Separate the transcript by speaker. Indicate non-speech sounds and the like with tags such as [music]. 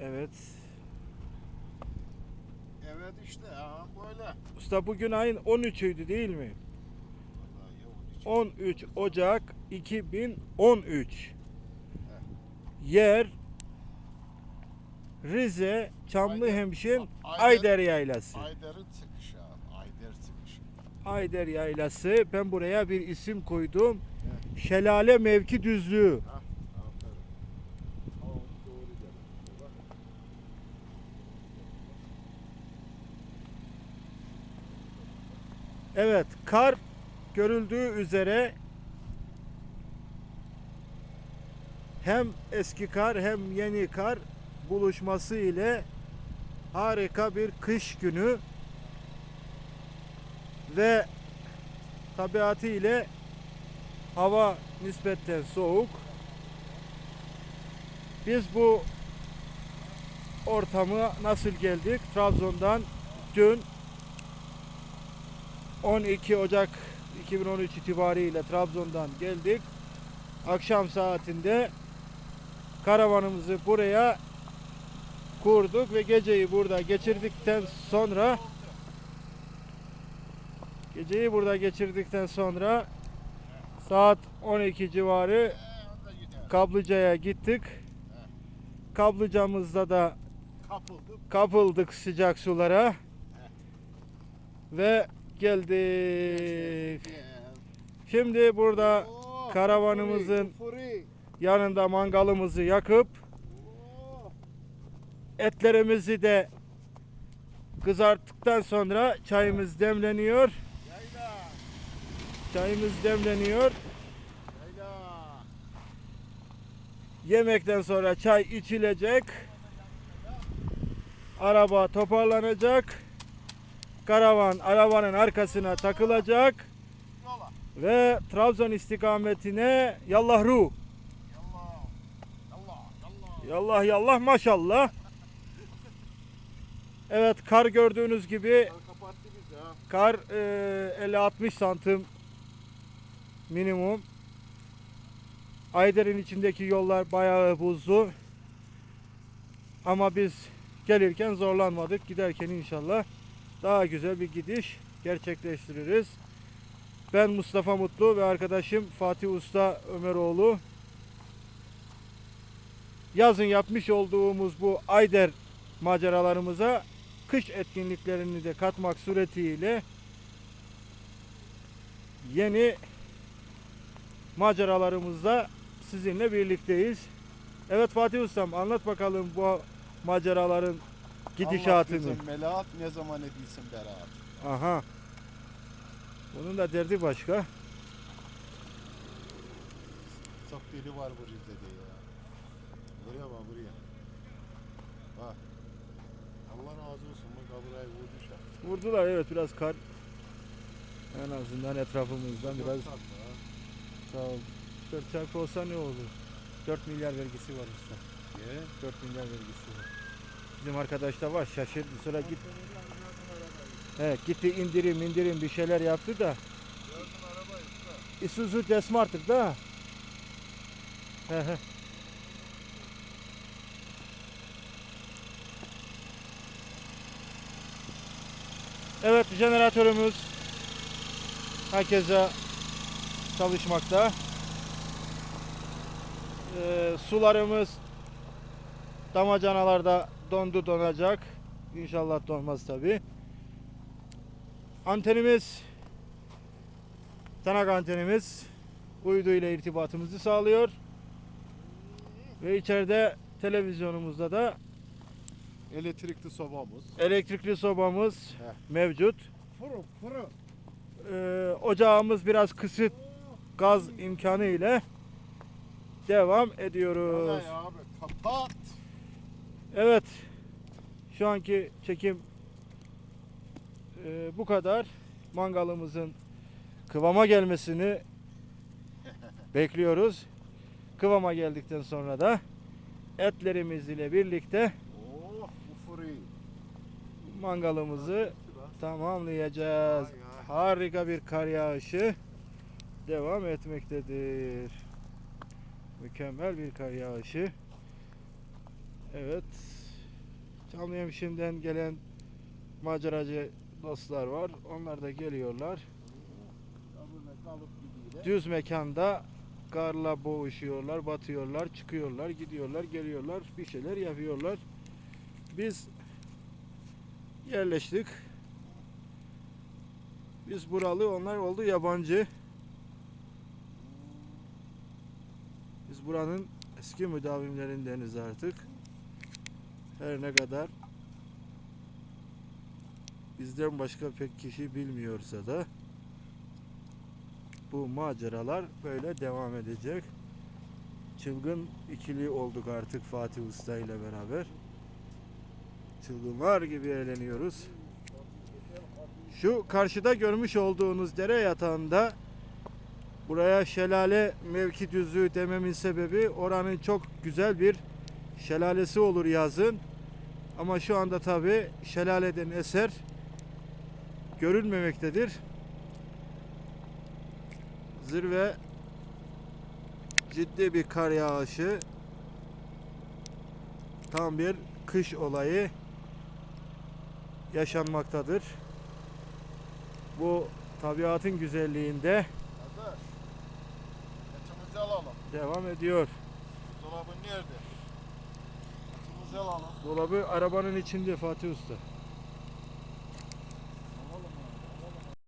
Speaker 1: Evet.
Speaker 2: Evet işte ha böyle.
Speaker 1: Usta bugün ayın 13'üydü değil mi?
Speaker 2: Vallahi ya, onun için.
Speaker 1: 13 Ocak 2013. Yer Rize Çamlıhemşin
Speaker 2: Ayder-
Speaker 1: Ayder Yaylası.
Speaker 2: Ayder'in çıkışı abi. Ayder çıkışı.
Speaker 1: Ayder Yaylası. Ben buraya bir isim koydum. Şelale Mevki Düzlüğü.
Speaker 2: Ha,
Speaker 1: Evet, kar görüldüğü üzere hem eski kar hem yeni kar buluşması ile harika bir kış günü ve tabiatı ile hava nispetten soğuk. Biz bu ortamı nasıl geldik? Trabzon'dan dün 12 Ocak 2013 itibariyle Trabzon'dan geldik. Akşam saatinde karavanımızı buraya kurduk ve geceyi burada geçirdikten sonra geceyi burada geçirdikten sonra saat 12 civarı. Kaplıca'ya gittik. Kaplıca'mızda da
Speaker 2: kapıldık
Speaker 1: sıcak sulara ve geldik. Şimdi burada karavanımızın- yanında mangalımızı yakıp etlerimizi de kızarttıktan sonra çayımız demleniyor. Çayımız demleniyor. Yemekten sonra çay içilecek. Araba toparlanacak. Karavan arabanın arkasına takılacak
Speaker 2: Yola.
Speaker 1: ve Trabzon istikametine.
Speaker 2: Yallah. Yallah. Yallah.
Speaker 1: Yallah maşallah. Evet kar gördüğünüz gibi
Speaker 2: kar
Speaker 1: e, 50-60 santim minimum. Ayder'in içindeki yollar bayağı buzlu. Ama biz gelirken zorlanmadık. Giderken inşallah daha güzel bir gidiş gerçekleştiririz. Ben Mustafa Mutlu ve arkadaşım Fatih Usta Ömeroğlu. Yazın yapmış olduğumuz bu Ayder maceralarımıza kış etkinliklerini de katmak suretiyle yeni maceralarımızda sizinle birlikteyiz. Evet Fatih Ustam anlat bakalım bu maceraların gidişatını.
Speaker 2: Allah melahat ne zaman edilsin beraat.
Speaker 1: Aha. Bunun da derdi başka.
Speaker 2: Çok deli var bu Rize'de ya. Buraya bak buraya. Bak. Allah razı olsun bak ha burayı vurdu şu an.
Speaker 1: Vurdular evet biraz kar. En azından etrafımızdan
Speaker 2: Çok
Speaker 1: biraz
Speaker 2: tatlı
Speaker 1: sağ ol. 4 çarpı olsa ne olur? 4 milyar vergisi var usta.
Speaker 2: Ye.
Speaker 1: 4 milyar vergisi var. Bizim arkadaş da var şaşırdı. Sonra git, he, gitti indirim indirim bir şeyler yaptı da. Isuzu Desmart'ır da. He he. Evet jeneratörümüz herkese çalışmakta. Ee, sularımız damacanalarda dondu donacak. İnşallah donmaz tabi. Antenimiz Tanak antenimiz uydu ile irtibatımızı sağlıyor. Ve içeride televizyonumuzda da
Speaker 2: Elektrikli sobamız.
Speaker 1: elektrikli sobamız
Speaker 2: Heh.
Speaker 1: mevcut.
Speaker 2: Fırın fırın.
Speaker 1: Ee, ocağımız biraz kısıt gaz imkanı ile devam ediyoruz.
Speaker 2: Kapat.
Speaker 1: Evet. Şu anki çekim e, bu kadar. Mangalımızın kıvama gelmesini [laughs] bekliyoruz. Kıvama geldikten sonra da etlerimiz ile birlikte
Speaker 2: Oh
Speaker 1: mangalımızı tamamlayacağız. Harika bir kar yağışı devam etmektedir. Mükemmel bir kar yağışı. Evet. Çamlıhemşin'den gelen maceracı dostlar var. Onlar da geliyorlar. Düz mekanda karla boğuşuyorlar, batıyorlar, çıkıyorlar, gidiyorlar, geliyorlar, bir şeyler yapıyorlar. Biz yerleştik. Biz buralı, onlar oldu yabancı. Biz buranın eski müdavimlerindeniz artık. Her ne kadar bizden başka pek kişi bilmiyorsa da bu maceralar böyle devam edecek. Çılgın ikili olduk artık Fatih Usta ile beraber. Çılgınlar gibi eğleniyoruz. Şu karşıda görmüş olduğunuz dere yatağında buraya şelale mevki düzlüğü dememin sebebi oranın çok güzel bir şelalesi olur yazın. Ama şu anda tabi şelaleden eser görülmemektedir. Zirve ciddi bir kar yağışı tam bir kış olayı yaşanmaktadır. Bu tabiatın güzelliğinde
Speaker 2: Kardeş. Alalım.
Speaker 1: devam ediyor.
Speaker 2: Dolabın nerede?
Speaker 1: Dolabı arabanın içinde Fatih Usta.